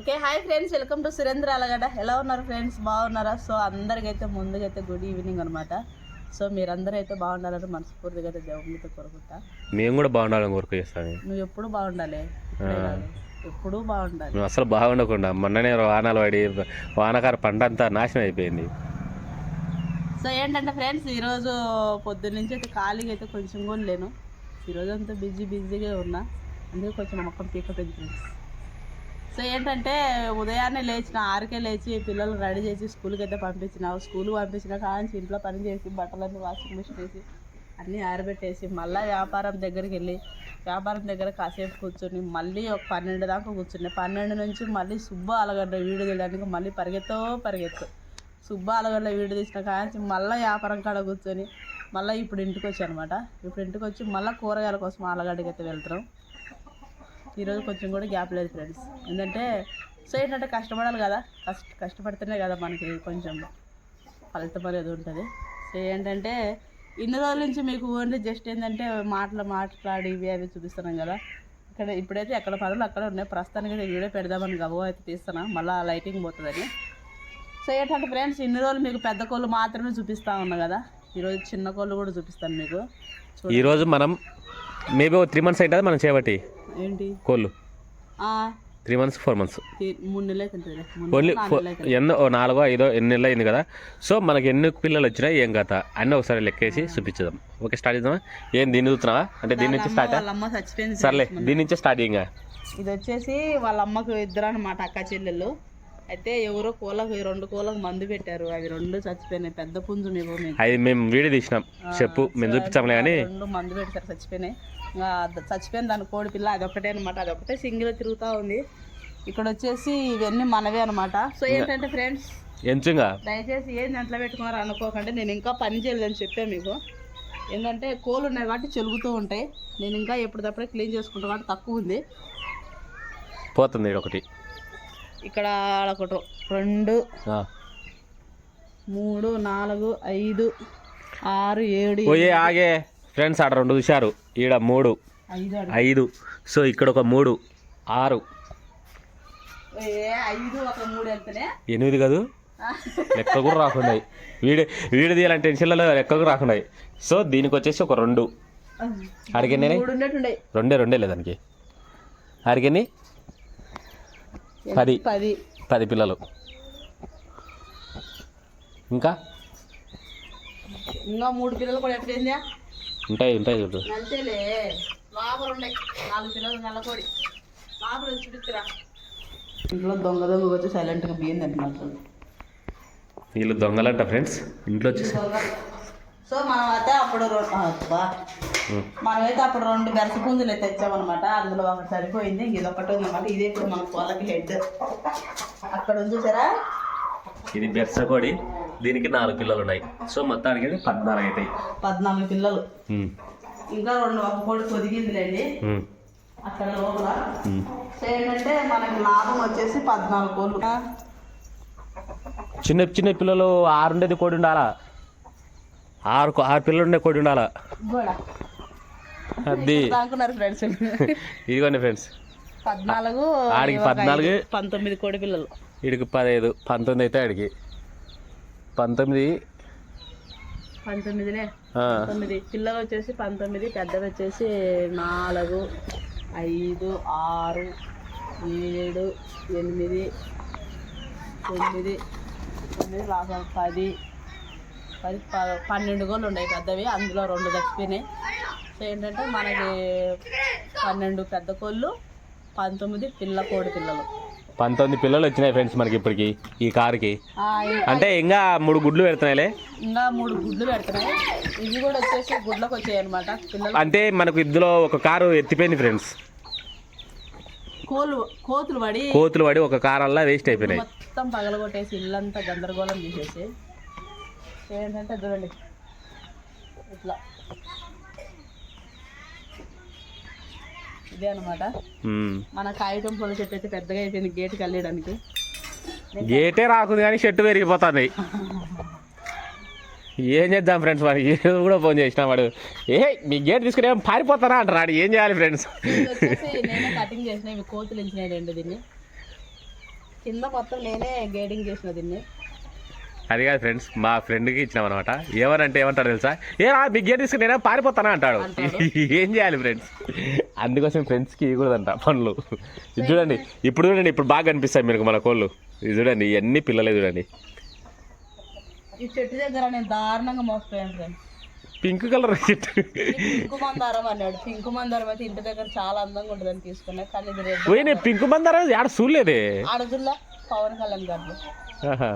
Okay hi friends welcome to Surendra Allagadda ఎలా ఉన్నారు friends? బాగున్నారా? సో అందరికైతే ముందుకైతే గుడ్ ఈవినింగ్ అనమాట సో మీరందరూ అయితే బాగుండాలని మనస్ఫూర్తిగా అయితే దేవుడితో కోరుకుంటా. మేము కూడా బాగుండాలని కోరుకు చేస్తాను. నువ్వు ఎప్పుడు బాగుండాలి. ఎప్పుడూ బాగుండాలి. మేము అసలు బాగుండకుండా మొన్ననే వానాలు పడి వానకార పంట అంతా నాశనం అయిపోయింది. సో ఏంటంటే ఫ్రెండ్స్ ఈరోజు పొద్దున్న నుంచి అయితే ఖాళీగా అయితే కొంచెం కూడా లేను. ఈరోజు అంతా బిజీ బిజీగా ఉన్నా. అందుకే కొంచెం మొక్కం పీక పెంచింది సో ఏంటంటే ఉదయాన్నే లేచిన ఆరుకే లేచి పిల్లలు రెడీ చేసి స్కూల్కి అయితే పంపించిన స్కూల్ పంపించిన కానీ ఇంట్లో పని చేసి బట్టలన్నీ వాషింగ్ మిషన్ వేసి అన్నీ ఆరబెట్టేసి మళ్ళీ వ్యాపారం దగ్గరికి వెళ్ళి వ్యాపారం దగ్గర కాసేపు కూర్చొని మళ్ళీ ఒక పన్నెండు దాకా కూర్చున్నాయి పన్నెండు నుంచి మళ్ళీ సుబ్బ అలగడ్డ వీడియో తీయడానికి మళ్ళీ పరిగెత్తో పరిగెత్తు. సుబ్బ అలగడ్డ వీడియో తీసిన కానీ మళ్ళీ వ్యాపారం కాడ కూర్చొని మళ్ళీ ఇప్పుడు ఇంటికి వచ్చి అనమాట ఇప్పుడు ఇంటికి వచ్చి మళ్ళీ కూరగాయల కోసం ఆలగడ్డకి అయితే వెళ్తున్నాం. ఈరోజు కొంచెం కూడా గ్యాప్ లేదు ఫ్రెండ్స్. ఎందుకంటే సో ఏంటంటే కష్టపడాలి కదా. కష్ట కష్టపడితేనే కదా మనకి కొంచెం ఫలితం అనేది ఉంటుంది. సో ఏంటంటే ఇన్ని రోజుల నుంచి మీకు ఓన్లీ జస్ట్ ఏంటంటే మాటలు మాట్లాడి ఇవి అవి చూపిస్తున్నాం కదా. ఇక్కడ ఇప్పుడైతే ఎక్కడ పనులు అక్కడ ఉన్నాయి. ప్రస్తుతానికి అయితే వీడియో పెడదామని గబో అయితే తీస్తున్నా. మళ్ళీ లైటింగ్ పోతుందని. సో ఏంటంటే ఫ్రెండ్స్ ఇన్ని రోజులు మీకు పెద్ద కోళ్ళు మాత్రమే చూపిస్తా ఉన్నా కదా. ఈరోజు చిన్న కోళ్ళు కూడా చూపిస్తాను మీకు. ఈరోజు మనం మేబీ త్రీ మంత్స్ అవుతుంది మనం చేపట్టి? ఏంటి? కోళ్ళు. Three months four months only. ఎన్నో ఓ నాలుగో ఐదో ఎన్ని నెలలు అయింది కదా. సో మనకి ఎన్ని పిల్లలు వచ్చినాయి ఏం కథ అన్నీ ఒకసారి లెక్కేసి చూపించుదాం. ఓకే స్టార్ట్ చేద్దామా? ఏం దీన్ని చూస్తున్నావా? అంటే దీని నుంచి స్టార్ట్ సర్లే దీని నుంచే స్టార్ట్ ఇంకా ఇది వచ్చేసి వాళ్ళ అమ్మకు ఇద్దరు అనమాట అక్క చెల్లెళ్ళు. అయితే ఎవరో కోలకు రెండు కోలకు మందు పెట్టారు. అవి రెండు చచ్చిపోయినాయి. పెద్ద పుంజు అది మేము వీడియో తీసినాం. చెప్పు. మేము చూపించాంలే కానీ. రెండు మందు పెట్టారు చచ్చిపోయినాయి. చచ్చిపోయిన దాని కోడి పిల్ల అది ఒకటే అనమాట అది ఒకటే సింగిల్ తిరుగుతూ ఉంది. ఇక్కడ వచ్చేసి ఇవన్నీ మనవే అనమాట సో ఏంటంటే ఫ్రెండ్స్ ఎంచుగా? దయచేసి ఏం దాంట్లో పెట్టుకున్నారు అనుకోకండి. నేను ఇంకా పని చేయలేదని చెప్పాను మీకు. ఏంటంటే కోళ్ళు ఉన్నాయి కాబట్టి చెలుగుతూ ఉంటాయి. నేను ఇంకా ఎప్పటికప్పుడే క్లీన్ చేసుకుంటాను కాబట్టి తక్కువ ఉంది. పోతుంది ఒకటి. ఇక్కడ ఒకటి రెండు. మూడు నాలుగు ఐదు ఆరు ఏడు ఓయే ఆగే. ఫ్రెండ్స్ ఆడ రెండు చూశారు. ఈడ మూడు ఐదు సో ఇక్కడ ఒక మూడు ఆరు. ఎనిమిది కాదు. లెక్క కూడా రాకుండా వీడి వీడి తీయాలంటే టెన్షన్లలో లెక్క కూడా రాకుండా సో దీనికి వచ్చేసి ఒక రెండు. అడిగినే రెండే రెండే లేదు దానికి. అడిగిని పది. పది. పది పిల్లలు. ఇంకా? ఇంకా మూడు పిల్లలు కూడా ఎట్లయిందా ఉంటాయి ఉంటాయి చూడు. అంతేలే. లోపల ఉన్నాయి నాలుగు పిల్లలు నల్లకోడి. లోపల వచ్చి చూపిస్తురా ఇంట్లో దొంగ దొంగ వచ్చి సైలెంట్గా బియ్యం తింటున్నట్లు వీళ్ళు దొంగలంట ఫ్రెండ్స్ ఇంట్లో వచ్చేసి సో మనం అయితే అప్పుడు. మనమైతే అప్పుడు రెండు బెరస పుంజులు అయితే తెచ్చామన్నమాట. అందులో ఒకటి సరిపోయింది ఇది ఒకటి ఉందన్నమాట ఇదే ఇప్పుడు మన కోళ్ళకి హెడ్. అక్కడ ఉంది చూసారా? ఇది బెర్సకోడి దీనికి నాలుగు పిల్లలు ఉన్నాయి. సో మొత్తానికి అయితే పద్నాలుగు అవుతాయి పద్నాలుగు పిల్లలు. ఇంకా రెండు ఒక కోడి పొదిగిందిలేండి. అక్కడ లోపల. సో ఏంటంటే మనకి లాభం వచ్చేసి పద్నాలుగు కోళ్ళు. చిన్న చిన్న పిల్లలు ఆరు ఉండేది కోడి ఉండాలా? ఆరు ఆరు పిల్లలు ఉండే కోడి ఉండాలా? అది. ఫ్రెండ్స్ ఇదిగోండి ఫ్రెండ్స్ పద్నాలుగు ఆడికి పద్నాలుగు. పంతొమ్మిది కోడి పిల్లలు. వీడికి పదహైదు పంతొమ్మిది అయితే ఆడికి. పంతొమ్మిది. పంతొమ్మిదిలే. పంతొమ్మిది. పిల్లలు వచ్చేసి పంతొమ్మిది పెద్దవి వచ్చేసి నాలుగు ఐదు ఆరు ఏడు ఎనిమిది తొమ్మిది తొమ్మిది పది. పది పన్నెండు గోళ్ళు ఉన్నాయి పెద్దవి అందులో రెండు చచ్చిపోయినాయి. సో ఏంటంటే మనకి పన్నెండు పెద్ద కోళ్ళు పంతొమ్మిది పిల్ల కోడి పిల్లలు. పంతొమ్మిది పిల్లలు వచ్చినాయి ఫ్రెండ్స్ మనకి ఇప్పటికి ఈ కార్కి. అంటే ఇంకా మూడు గుడ్లు పెడుతున్నాయిలే? ఇంకా మూడు గుడ్లు పెడుతున్నాయి. ఇవి కూడా వచ్చేసి గుడ్లకు వచ్చాయి అనమాట పిల్లలు అంటే మనకు ఇందులో ఒక కారు ఎత్తిపోయింది ఫ్రెండ్స్. కోళ్ళు కోతులు పడి కోతులు పడి ఒక కారు అలా వేస్ట్ అయిపోయినాయి. మొత్తం పగలగొట్టేసి ఇల్లంతా గందరగోళం తీసేసి ఏంటంటే చూడండి. ఇట్లా. ఇదే అనమాట. మన కాగితం పూల చెట్టు అయితే పెద్దగా అయిపోయింది గేటుకి వెళ్ళడానికి గేటే రాకుంది కానీ షర్టు పెరిగిపోతుంది. ఏం చేద్దాం ఫ్రెండ్స్ మరి? కూడా ఫోన్ చేసిన వాడు. ఏ మీ గేట్ తీసుకుని పారిపోతారా అంటారు ఏం చేయాలి ఫ్రెండ్స్? నేనే కటింగ్ చేసిన ఇవి కోతులు ఇచ్చినాయి రెండు దీన్ని. కింద మొత్తం నేనే గైడింగ్ చేసిన దీన్ని. అది కాదు ఫ్రెండ్స్ మా ఫ్రెండ్కి ఇచ్చినాం అనమాట ఏమనంటే ఏమంటాడు తెలుసా? ఏ రా బిగ్ గేట్ తీసుకుని నేనే పారిపోతానా? అంటాడు. ఏం చేయాలి ఫ్రెండ్స్ అందుకోసం ఫ్రెండ్స్కి ఇవ్వకూడదంట పనులు. ఇది చూడండి ఇప్పుడు చూడండి ఇప్పుడు బాగా కనిపిస్తాయి మీకు మన కోళ్ళు. ఇది చూడండి ఇవన్నీ పిల్లలే చూడండి. ఈ చెట్టు దగ్గర నేను దారుణంగా మోసపోయాను ఫ్రెండ్స్ పింక్ కలర్ చెట్టు. పింకు మందారం అన్నాడు. పింకు మందారం అయితే ఇంటి దగ్గర చాలా అందంగా ఉంటుందని తీసుకున్నా కానీ ఇది పోయి నేను పింక్ మందారా ఆడ చూడలేదే పవన్ కళ్యాణ్ గారు ఆహా.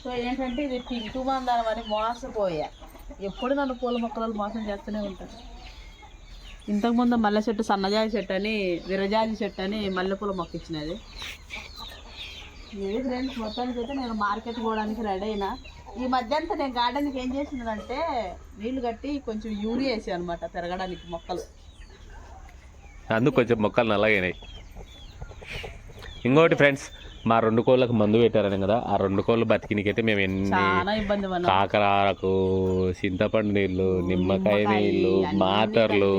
సో ఏంటంటే ఇది పింకు మందారం అని మోసపోయా. ఎప్పుడు నన్ను పూల మొక్కలు మోసం చేస్తూనే ఉంటారు. ఇంతకుముందు మల్లె చెట్టు సన్నజాజి చెట్టు అని విరజాజి చెట్టు అని మల్లెపూల మొక్క ఇచ్చినది. ఏది ఫ్రెండ్స్ మొత్తానికి అయితే నేను మార్కెట్ పోవడానికి రెడీ అయినా. ఈ మధ్యంతా నేను గార్డెన్కి ఏం చేసినానంటే నీళ్ళు కట్టి కొంచెం యూరియా వేసాను అనమాట పెరగడానికి మొక్కలు. అందుకు కొంచెం మొక్కలు నల్లగైనాయి. ఇంకోటి ఫ్రెండ్స్ మా రెండు కోళ్ళకు మందు పెట్టారని కదా ఆ రెండు కోళ్ళు బతికినకైతే మేము ఎన్ని చాలా ఇబ్బంది పడినా కాకరాకు చింతపండు నీళ్ళు నిమ్మకాయ నీళ్ళు మాతర్లు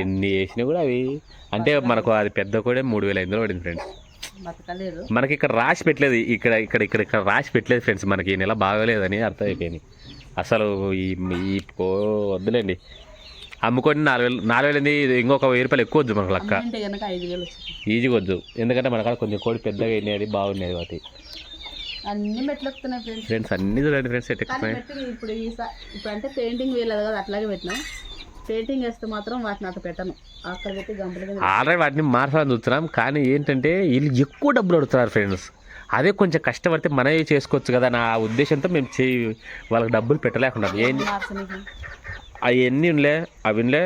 ఎన్ని వేసినా కూడా అవి అంటే మనకు అది పెద్ద కూడా మూడు వేల ఐదు వందలు పడింది ఫ్రెండ్స్ బతకలేదు. మనకి ఇక్కడ రాసి పెట్టలేదు ఇక్కడ ఇక్కడ ఇక్కడ ఇక్కడ రాసి పెట్టలేదు ఫ్రెండ్స్ మనకి ఈ నెల బాగోలేదని అర్థమైపోయింది. అసలు ఈ ఈ కో వద్దులేండి. అమ్ముకొని నాలుగు వేలు నాలుగు వేలు ఏంది, ఇంకొక వెయ్యి రూపాయలు ఎక్కువ వద్దు మనకు లెక్క. అంటే కనుక ఐదు వేలు వచ్చింది ఈజీగా వద్దు. ఎందుకంటే మన కాడ కొంచెం కోడి పెద్దగా అయినది బాగున్నది వాటి అన్ని మెట్లు ఎక్కుతున్నాయి ఫ్రెండ్స్ ఫ్రెండ్స్ అన్ని చూడండి ఫ్రెండ్స్ ఇప్పుడు ఈ సా- ఇప్పుడు అంటే పెయింటింగ్ వేయలేదు కదా అట్లాగే పెట్టినాం. పెయింటింగ్ వేస్తే మాత్రం వాటిని అట్లా పెట్టను. అక్కడ పెట్టి గంపల కింద ఆల్రెడీ వాటిని మార్చాలని చూస్తున్నాం కానీ ఏంటంటే వీళ్ళు ఎక్కువ డబ్బులు అడుగుతున్నారు ఫ్రెండ్స్ అదే కొంచెం కష్టపడితే మనమే చేసుకోవచ్చు కదా నా ఉద్దేశంతో మేము చేయి వాళ్ళకి డబ్బులు పెట్టలేకుండా. ఏం మార్చనికి. అవన్నీ ఉండలే అవి ఉండలే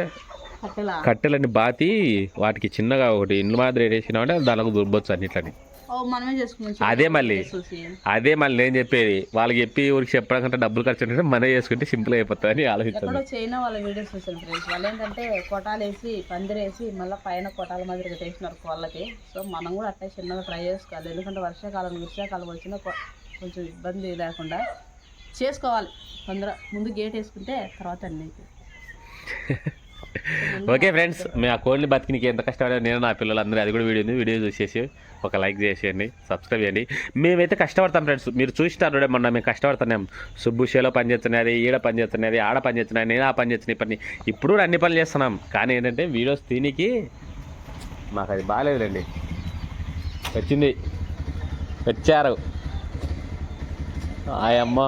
కట్టెలా? కట్టెలన్నీ బాతి వాటికి చిన్నగా ఒకటి ఇండ్ల మాదిరి వేసినామంటే దానికి దుర్బొచ్చు అన్నిట్లని. అదే మళ్ళీ. అదే మళ్ళీ నేను చెప్పేది. వాళ్ళకి చెప్పి ఊరికి చెప్పడం కంటే డబ్బులు ఖర్చు ఉంటే మనమే చేసుకుంటే సింపుల్ అయిపోతుంది అని ఆలోచిస్తుంది ఎక్కడో చైనా వాళ్ళ వీడియోస్ చూసాను ఫ్రెండ్స్. వాళ్ళు ఏంటంటే కొటాలు వేసి పందిరేసి మళ్ళీ పైన కొటాల మాదిరిగా వేసినారు కోళ్ళకి. సో మనం కూడా అట్లా చిన్నగా ట్రై చేసుకోవాలి. ఎందుకంటే వర్షాకాలం వర్షాకాలం వచ్చినా కొంచెం ఇబ్బంది లేకుండా. చేసుకోవాలి. తొందర ముందు గేట్ వేసుకుంటే తర్వాత అన్నీ ఓకే ఫ్రెండ్స్ మీ ఆ కోడిని బతికినికి ఎంత కష్టపడే నేను నా పిల్లలందరూ అది కూడా వీడియో ఉంది. వీడియో చూసేసి ఒక లైక్ చేసేయండి సబ్స్క్రైబ్ చేయండి. మేమైతే కష్టపడతాం ఫ్రెండ్స్. మీరు చూసినారు మొన్న మేము కష్టపడుతున్నాం. సుబ్బుషేలో పని చేస్తున్నది ఈడ పని చేస్తున్నది ఆడ పనిచేస్తున్నాయి నేను ఆ పని చేస్తున్న పని. ఇప్పుడు కూడా అన్ని పనులు చేస్తున్నాం. కానీ ఏంటంటే వీడియోస్ తినికి మాకు అది బాగాలేదులేండి. వచ్చింది. వచ్చారు. ఆయమ్మ.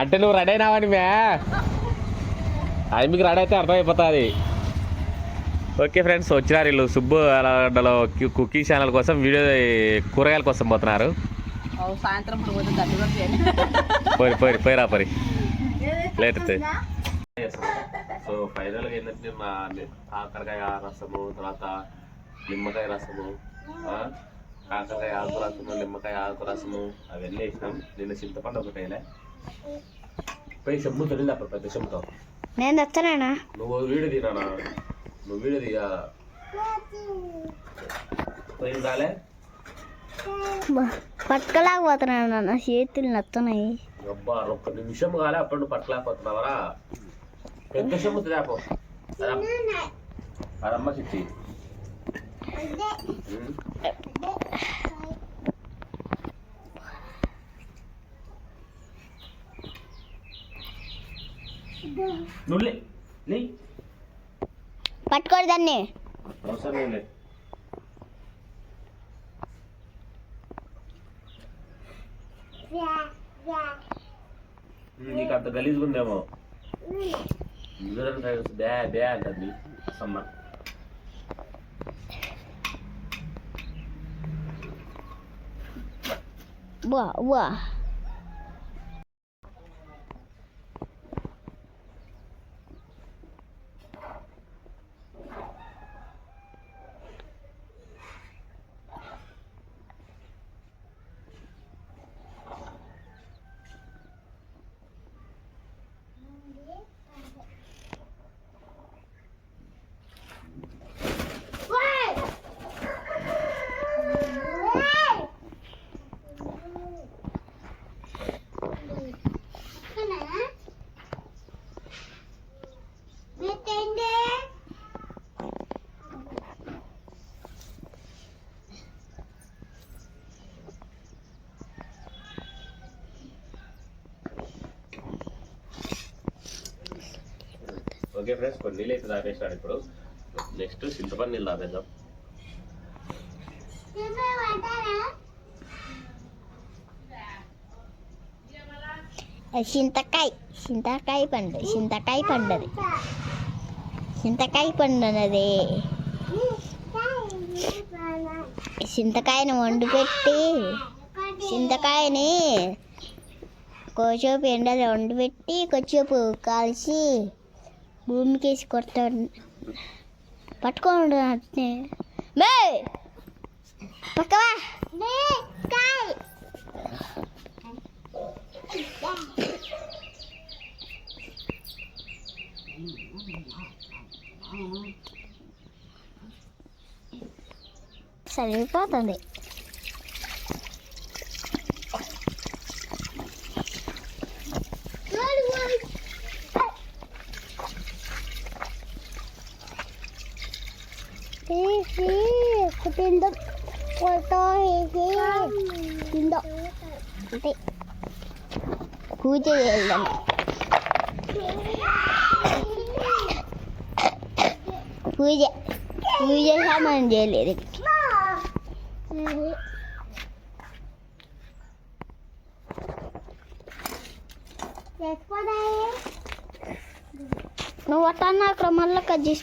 అంటే నువ్వు రెడీ అయినావని మే? అది మీకు రెడీ అయితే అర్థమైపోతుంది. ఓకే ఫ్రెండ్స్ వచ్చినారు వీళ్ళు. సుబ్బు అలాగడ్డలో కుకింగ్ ఛానల్ కోసం వీడియో కూరగాయల కోసం పోతున్నారు. సాయంత్రం పోయి పోయి పోయిరా పోయి. లేట్ సో ఫైనల్గా ఏంటంటే మా కాకరకాయ రసము తర్వాత నిమ్మకాయ రసము ఆ, కాకరకాయ ఆకు రసము నిమ్మకాయ ఆకు రసము అవన్నీ వేసినాం. నిన్న చింతపండు ఒకటి వేయలే పోయి చెమ్ము తొలింది అప్పుడు పెద్ద చెమ్ముతో నేను తెస్తానా నువ్వు వీడియో తీరానా నువ్వు వీడియో తీయా పోయి రాలే. పట్టుకోలేకపోతున్నాను నా చేతులు నస్తున్నాయి అబ్బా ఒక్క నిమిషం కాలే అప్పుడు నువ్వు పట్టలేకపోతున్నావరా పెద్ద చెమ్ము తేపో అదమ్మ చిట్టి. పట్టుకోడు దాన్ని అవసరం లేదు. నీకు అంత గలీజ్గా ఉందేమో డే డే అంటుంది అమ్మ 我我 ఓకే ఫ్రెండ్స్ కొన్ని నీళ్ళు అయితే తాగేసాడు ఇప్పుడు. నెక్స్ట్ చింతపండు నీళ్ళు తాగేద్దాం. చింతకాయ చింతకాయ పండు చింతకాయ పండుది. చింతకాయ పండు అన్నది చింతకాయని వండిపెట్టి చింతకాయని కొంచెంసేపు ఎండలో వండిపెట్టి కొంచెంసేపు కాల్చి భూమికి వేసి కొడతాడు. పట్టుకోండి అట్నే మే! పక్కవా. సరిపోతుంది అంటే పూజ చేయాలి పూజ పూజ సామాన్ చేయలేదు. నువ్వు అట్టన్నా అక్కడ మళ్ళీ కట్ చేసి